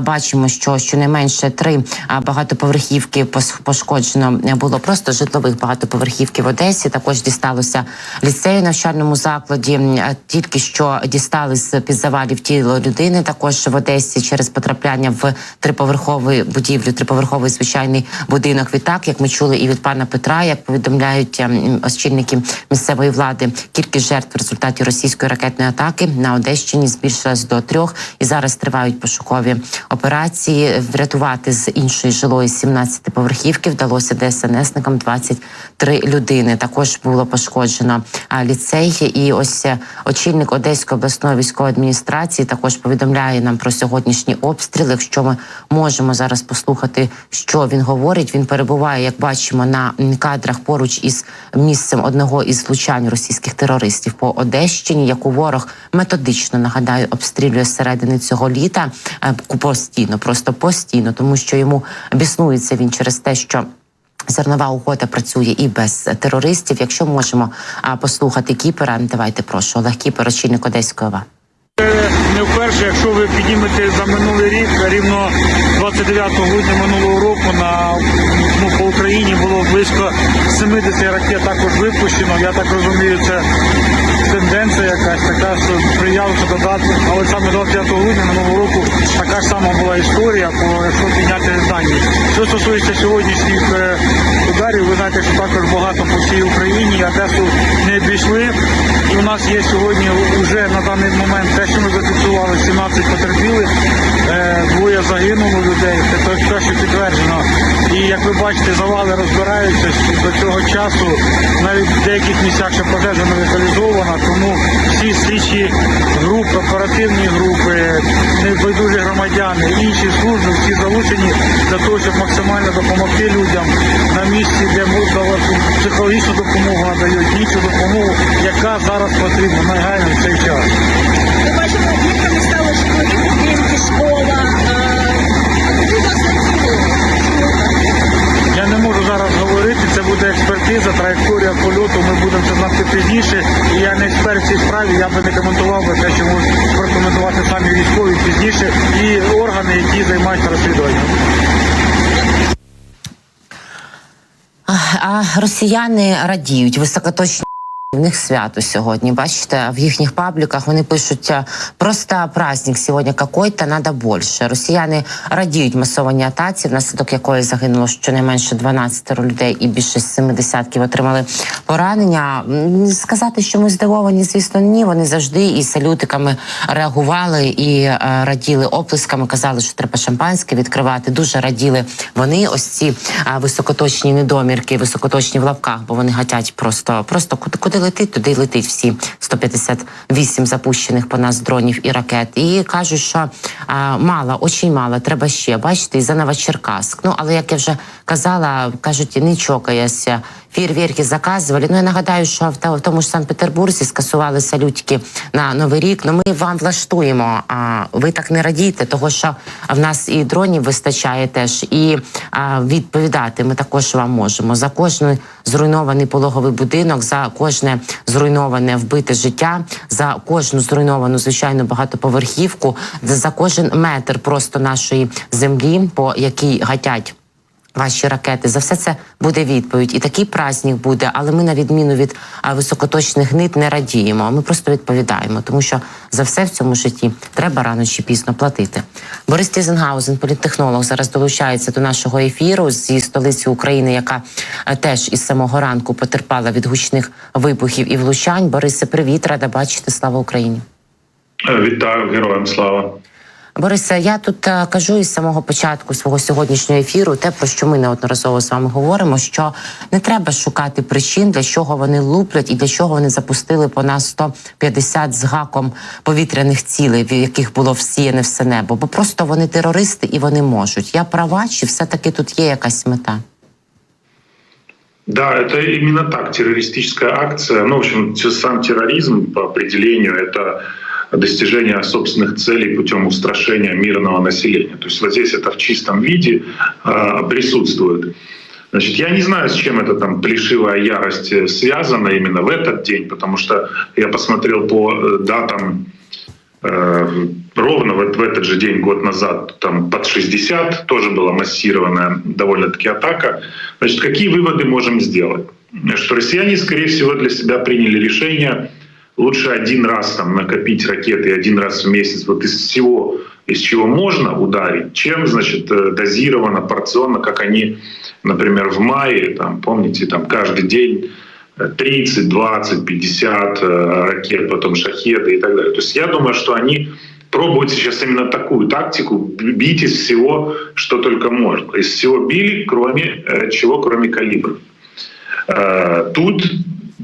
бачимо, що щонайменше три багатоповерхівки пошкоджено було просто житлових багатоповерхівки в Одесі. Також дісталося ліцею навчальному закладі. Тільки що дістали з під завалів тіло людини. Також в Одесі через потрапляння в триповерхову будівлю, триповерховий звичайний будинок. Відтак, як ми чули, і від пана Петра, як повідомляють ем, очільники місцевої влади, кількість жертв в результаті російської ракетної атаки на Одещині збільшилась до трьох, і зараз тривають пошукові операції. Врятувати з іншої жилої 17-поверхівки вдалося ДСНСникам 23 людини. Також було пошкоджено ліцей. І ось е, очільник Одеської обласної військової адміністрації також повідомляє нам про сьогоднішні обстріли. Якщо ми можемо зараз послухати, що він говорить, він перебуває, як бачимо, на кадрах поруч із місцем одного із влучань російських терористів по Одещині, яку ворог методично нагадаю обстрілює середини цього літа е, постійно, просто постійно, тому що йому біснується він через те, що. Зернова угода працює і без терористів. Якщо можемо послухати Кіпера, давайте прошу Олег Кіпер, очільник Одеської ОВА. Не вперше, якщо ви піднімете за минулий рік, рівно 29 грудня минулого року на ну, по Україні було близько 70 ракет також випущено. Я так розумію, це тенденція якась така, що сприялося додати. Але саме 29 грудня минулого року така ж сама була історія, по якщо підняти дані. Що стосується сьогоднішніх е, ударів, ви знаєте, що також багато по всій Україні. Одесу не обійшли. У нас є сьогодні вже на даний момент те, що ми зафіксували, 17 потерпілих, е, двоє загинуло людей, це те, що підтверджено. І як ви бачите, завали розбираються до цього часу. Навіть в деяких місцях ще пожежа не локалізована, тому всі слідчі групи, оперативні групи, небайдужі громадяни, інші служби, всі залучені для того, щоб максимально допомогти людям місці, де психологічну допомогу надають, іншу допомогу, яка зараз потрібна негайно в цей час. Ми бачимо, об'єктами стали житлові будинки, школа. Я не можу зараз говорити, це буде експертиза, траєкторія польоту. Ми будемо це знати пізніше. І я не експерт в цій справі, я би не коментував би те, що можуть прокоментувати самі військові пізніше і органи, які займаються розслідуванням. А росіяни радіють високоточні. В них свято сьогодні. Бачите, в їхніх пабліках вони пишуть е, просто праздник сьогодні какой-то, надо більше. Росіяни радіють масованій атаці, внаслідок якої загинуло щонайменше 12 людей і більше 70 отримали поранення. Сказати, що ми здивовані, звісно, ні. Вони завжди і салютиками реагували і е, раділи оплесками. Казали, що треба шампанське відкривати. Дуже раділи вони. Ось ці е, високоточні недомірки, високоточні в лапках, бо вони гатять просто, просто куди летить, туди летить всі 158 запущених по нас дронів і ракет. І кажуть, що а, мало, очень мало, треба ще. Бачите, і за Новочеркасск. Ну але як я вже казала, кажуть, не чокаяся. Фейерверки заказували. Ну я нагадаю, що в в тому ж Санкт-Петербурзі скасували салютики на новий рік. Ну ми вам влаштуємо. А ви так не радійте, того що в нас і дронів вистачає теж, і а, відповідати ми також вам можемо за кожний зруйнований пологовий будинок, за кожне зруйноване вбите життя, за кожну зруйновану звичайно багатоповерхівку, за кожен метр просто нашої землі, по якій гатять. Ваші ракети за все це буде відповідь, і такий праздник буде. Але ми, на відміну від високоточних нит, не радіємо. Ми просто відповідаємо, тому що за все в цьому житті треба рано чи пізно платити. Борис Тізенгаузен, політтехнолог, зараз долучається до нашого ефіру зі столиці України, яка е, теж із самого ранку потерпала від гучних вибухів і влучань. Борисе, привіт, рада бачити. Слава Україні. Вітаю героям слава. Борисе, я тут е, кажу із самого початку свого сьогоднішнього ефіру, те про що ми неодноразово з вами говоримо, що не треба шукати причин, для чого вони луплять і для чого вони запустили по нас 150 з гаком повітряних цілей, в яких було всіяне все небо. Бо просто вони терористи і вони можуть. Я права, чи все таки тут є якась мета? Да, это именно так, террористическая акция. Ну, в общем, сам терроризм по определению это достижение собственных целей путем устрашения мирного населения. То есть вот здесь это в чистом виде э, присутствует. Значит, я не знаю, с чем эта там плешивая ярость э, связана именно в этот день, потому что я посмотрел по э, датам Э, Ровно вот в этот же день, год назад, там под 60 тоже была массированная довольно-таки атака. Значит, какие выводы можем сделать? Что россияне, скорее всего, для себя приняли решение лучше один раз там накопить ракеты один раз в месяц вот из всего, из чего можно ударить, чем, значит, э, дозированно, порционно, как они, например, в мае, там, помните, там каждый день э, 30, 20, 50 э, ракет, потом шахеды и так далее. То есть я думаю, что они пробуют сейчас именно такую тактику, бить из всего, что только можно. Из всего били, кроме э, чего, кроме калибров. Э, Тут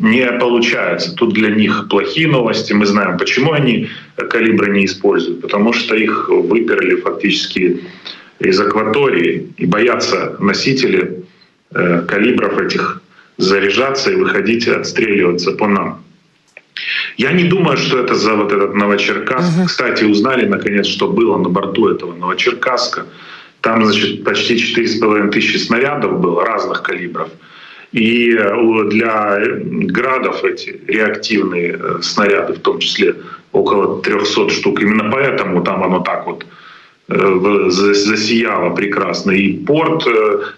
не получается. Тут для них плохие новости. Мы знаем, почему они калибры не используют. Потому что их выперли фактически из акватории. И боятся носители э, калибров этих заряжаться и выходить отстреливаться по нам. Я не думаю, что это за вот этот Новочеркасск. Кстати, узнали наконец, что было на борту этого Новочеркасска. Там, значит, почти 4,5 тысячи снарядов было разных калибров. И э, для градов эти реактивные э, снаряды, в том числе около 300 штук. Именно поэтому там оно так вот э, засияло прекрасно. И порт,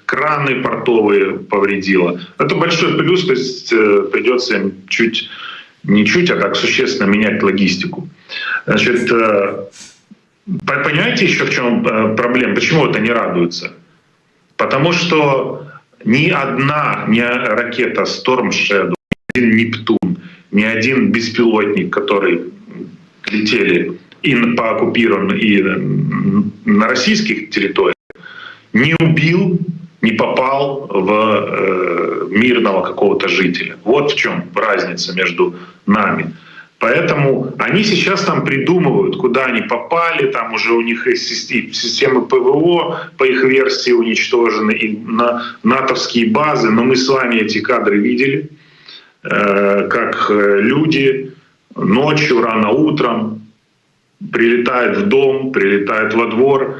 краны портовые повредило. Это большой плюс, то есть придется им чуть, не чуть, а так существенно менять логистику. Значит, по- понимаете еще в чем проблема? Почему это не радуется? Потому что ни одна не ракета Storm Shadow, ни один Нептун, ни один беспилотник, который летели и по оккупированным, и на российских территориях, не убил, не попал в э, мирного какого-то жителя. Вот в чем разница между нами. Поэтому они сейчас там придумывают, куда они попали, там уже у них есть системы ПВО, по их версии уничтожены, и на натовские базы, но мы с вами эти кадры видели, э, как э, люди ночью, рано утром прилетают в дом, прилетают во двор,